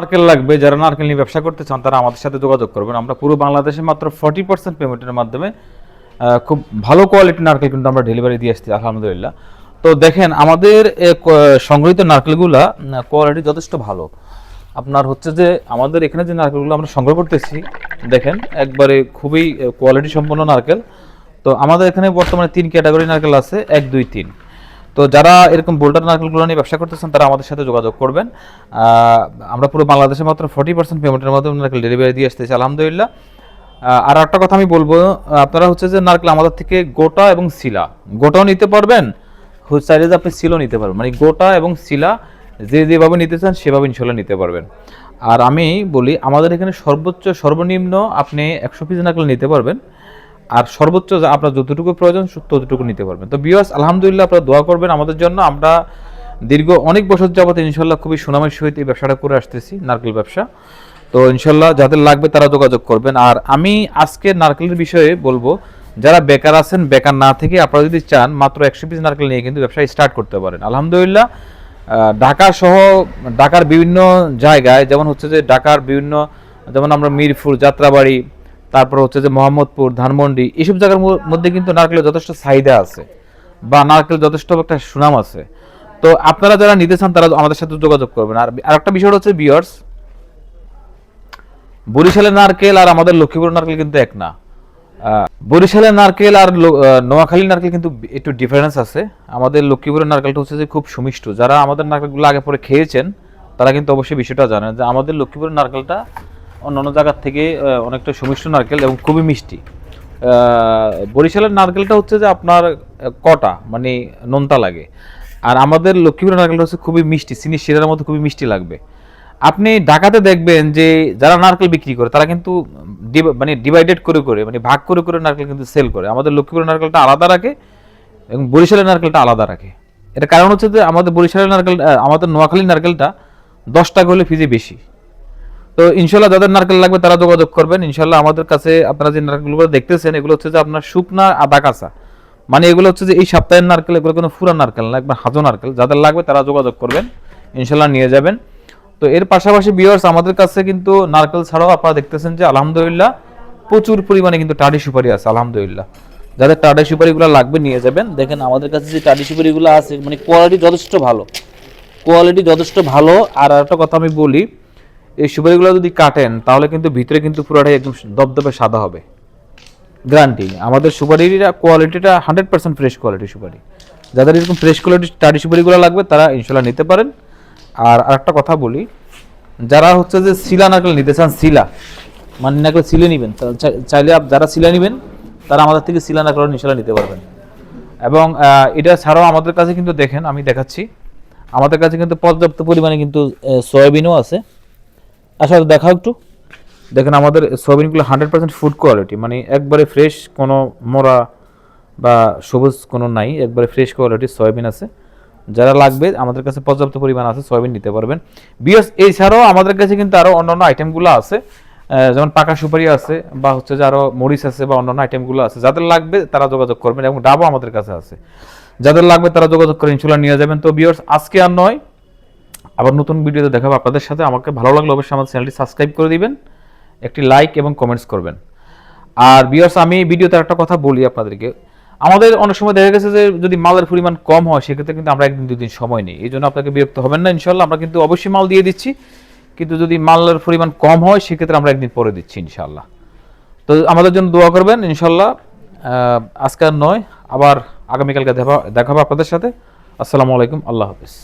নারকেল লাগবে, যারা নারকেল নিয়ে ব্যবসা করতে চান, তারা আমাদের সাথে যোগাযোগ করবেন। আমরা পুরো বাংলাদেশে মাত্র ফর্টি পার্সেন্ট পেমেন্টের মাধ্যমে খুব ভালো কোয়ালিটির নারকেল কিন্তু আমরা ডেলিভারি দিয়ে আসছি, আলহামদুলিল্লাহ। তো দেখেন, আমাদের সংগৃহীত নারকেলগুলা কোয়ালিটি যথেষ্ট ভালো। আপনার হচ্ছে যে, আমাদের এখানে যে নারকেলগুলো আমরা সংগ্রহ করতেছি, দেখেন, একবারে খুবই কোয়ালিটি সম্পন্ন নারকেল। তো আমাদের এখানে বর্তমানে তিন ক্যাটাগরি নারকেল আছে, এক, দুই, তিন। তো যারা এরকম বোল্ডার নারকেলগুলো নিয়ে ব্যবসা করতেছেন, তারা আমাদের সাথে যোগাযোগ করবেন। আমরা পুরো বাংলাদেশে মাত্র ফর্টি পার্সেন্ট পেমেন্টের মাধ্যমে নারকেল ডেলিভারি দিয়ে আসতেছি, আলহামদুলিল্লাহ। আর একটা কথা আমি বলব, আপনারা হচ্ছে যে নারকেল আমাদের থেকে গোটা এবং শিলা, গোটাও নিতে পারবেন চাইলে যে আপনি শিলও নিতে পারবেন মানে গোটা এবং শিলা যে যেভাবে নিতে চান, সেভাবে ইনশাল্লাহ নিতে পারবেন। আর আমি বলি, আমাদের এখানে সর্বোচ্চ, সর্বনিম্ন আপনি একশো পিস নারকেল নিতে পারবেন। আর সর্বোচ্চ আপনার যতটুকু প্রয়োজন ততটুকু নিতে পারবেন। তো বিয়াস আলহামদুলিল্লাহ আপনারা দোয়া করবেন। আমাদের জন্য আমরা দীর্ঘ অনেক বছর যাবত ইনশাল্লাহ খুবই সুনামের সহিত এই ব্যবসাটা করে আসতেছি, নারকেল ব্যবসা। তো ইনশাল্লাহ যাদের লাগবে তারা যোগাযোগ করবেন। আর আমি আজকে নারকেলের বিষয়ে বলব, যারা বেকার আছেন, বেকার না থেকে আপনারা যদি চান, মাত্র একশো পিস নারকেল নিয়ে কিন্তু ব্যবসা স্টার্ট করতে পারেন। আলহামদুলিল্লাহ ঢাকা সহ, ঢাকার বিভিন্ন জায়গায়, যেমন হচ্ছে যে ঢাকার বিভিন্ন, যেমন আমরা মিরপুর, যাত্রাবাড়ি তারপর হচ্ছে যে মোহাম্মদপুর, ধানমন্ডি এইসব জায়গার মধ্যে কিন্তু নারকেলের যথেষ্ট চাহিদা আছে বা নারকেল যথেষ্ট একটা সুনাম আছে। তো আপনারা যারা নিতে চান, তারা আমাদের সাথে যোগাযোগ করবেন। আর আরেকটা বিষয় হচ্ছে বিয়ার্স বরিশালের নারকেল আর আমাদের লক্ষ্মীপুর নারকেল কিন্তু এক না। বরিশালের নারকেল আর নোয়াখালীর নারকেল কিন্তু একটু ডিফারেন্স আছে। আমাদের লক্ষ্মীপুরের নারকেলটা হচ্ছে যে খুব সুমিষ্ট। যারা আমাদের নারকেলগুলো আগে পরে খেয়েছেন, তারা কিন্তু অবশ্যই বিষয়টা জানেন যে আমাদের লক্ষ্মীপুরের নারকেলটা অন্যান্য জায়গার থেকে অনেকটা সুমিষ্ট নারকেল এবং খুবই মিষ্টি। বরিশালের নারকেলটা হচ্ছে যে আপনার কটা মানে নোনতা লাগে। আর আমাদের লক্ষ্মীপুরের নারকেলটা হচ্ছে খুবই মিষ্টি চিনি শিরার মতো খুবই মিষ্টি লাগবে। আপনি ঢাকাতে দেখবেন যে যারা নারকেল বিক্রি করে, তারা কিন্তু মানে ডিভাইডেড করে করে মানে ভাগ করে করে নারকেল কিন্তু সেল করে। আমাদের লক্ষ্মীপুরের নারকেলটা আলাদা রাখে এবং বরিশালের নারকেলটা আলাদা রাখে। এটা কারণ হচ্ছে যে আমাদের বরিশালের নারকেল আমাদের নোয়াখালীর নারকেলটা দশ টাকা হলে ফিজে বেশি। তো ইনশাল্লাহ যাদের নারকেল লাগবে তারা যোগাযোগ করবেন। ইনশাল্লাহ আমাদের কাছে আপনারা যে নারকেলগুলো দেখতেছেন, এগুলো হচ্ছে যে আপনার শুকনা আদা কাঁচা। মানে এগুলো হচ্ছে যে এই সপ্তাহের নারকেল, এগুলো কোনো ফুরা নারকেল না, একবার হাজো নারকেল। যাদের লাগবে তারা যোগাযোগ করবেন ইনশাল্লাহ নিয়ে যাবেন। তো এর পাশাপাশি বিয়ার্স আমাদের কাছে কিন্তু নারকেল ছাড়াও আপনারা দেখতেছেন যে আলহামদুলিল্লাহ প্রচুর পরিমাণে কিন্তু টাডি সুপারি আছে, আলহামদুলিল্লাহ। যাদের টাডি সুপারিগুলো লাগবে নিয়ে যাবেন। দেখেন আমাদের কাছে যে টাডি সুপারিগুলো আছে মানে কোয়ালিটি যথেষ্ট ভালো। কোয়ালিটি যথেষ্ট ভালো। আর একটা কথা আমি বলি এই সুপারিগুলো যদি কাটেন, তাহলে কিন্তু ভিতরে কিন্তু পুরোটাই একদম দবদবে সাদা হবে। গ্যারান্টি আমাদের সুপারির কোয়ালিটিটা হান্ড্রেড পার্সেন্ট ফ্রেশ কোয়ালিটি সুপারি। যাদের এরকম ফ্রেশ কোয়ালিটি টাডি সুপারিগুলো লাগবে, তারা ইনশাল্লাহ নিতে পারেন। আর আরেকটা কথা বলি, যারা হচ্ছে যে শিলা নারকেল নিতে চান, শিলা মানে নারকেল সিলে নেবেন চাইলে যারা শিলা নেবেন, তারা আমাদের থেকে শিলা নারকেল ইনশাল্লাহ নিতে পারবেন। এবং এটা ছাড়াও আমাদের কাছে কিন্তু দেখেন, আমি দেখাচ্ছি, আমাদের কাছে কিন্তু পর্যাপ্ত পরিমাণে কিন্তু সয়াবিনও আছে। আসলে দেখাও একটু। দেখেন, আমাদের সয়াবিনগুলো হান্ড্রেড পার্সেন্ট ফুড কোয়ালিটি মানে একবারে ফ্রেশ কোনো মোরা বা সবুজ কোনো নাই, একবারে ফ্রেশ কোয়ালিটির সয়াবিন আছে। যারা লাগবে, আমাদের কাছে পর্যাপ্ত পরিমাণ আছে, সয়াবিন নিতে পারবেন। বিএস এছাড়াও আমাদের কাছে কিন্তু আরও অন্যান্য আইটেমগুলো আছে যেমন পাকা সুপারি আছে, বা হচ্ছে যে আরও মরিচ আছে, বা অন্যান্য আইটেমগুলো আছে। যাদের লাগবে, তারা যোগাযোগ করবেন, এবং ডাবও আমাদের কাছে আছে। যাদের লাগবে, তারা যোগাযোগ করে ইনশাল্লাহ নিয়ে যাবেন। তো বিয়ার্স আজকে আর নয় আবার নতুন ভিডিওতে দেখাবো আপনাদের সাথে। আমাকে ভালো লাগলে অবশ্যই আমাদের চ্যানেলটি সাবস্ক্রাইব করে দিবেন, একটি লাইক এবং কমেন্টস করবেন। আর বিয়ার্স আমি ভিডিওতে একটা কথা বলি আপনাদেরকে। আমাদের অনেক সময় দেখা গেছে যে যদি মালের পরিমাণ কম হয়, সেক্ষেত্রে কিন্তু আমরা একদিন, দুদিন সময় নেই। এই জন্য আপনাকে বিরক্ত হবেন না ইনশাল্লাহ আমরা কিন্তু অবশ্যই মাল দিয়ে দিচ্ছি। কিন্তু যদি মালের পরিমাণ কম হয়, সেক্ষেত্রে আমরা একদিন পরে দিচ্ছি ইনশাল্লাহ তো আমাদের জন্য দোয়া করবেন ইনশাল্লাহ আজকে আর নয়, আবার আগামীকালকে দেখা, দেখাবো আপনাদের সাথে। আসসালামু আলাইকুম, আল্লাহ হাফিজ।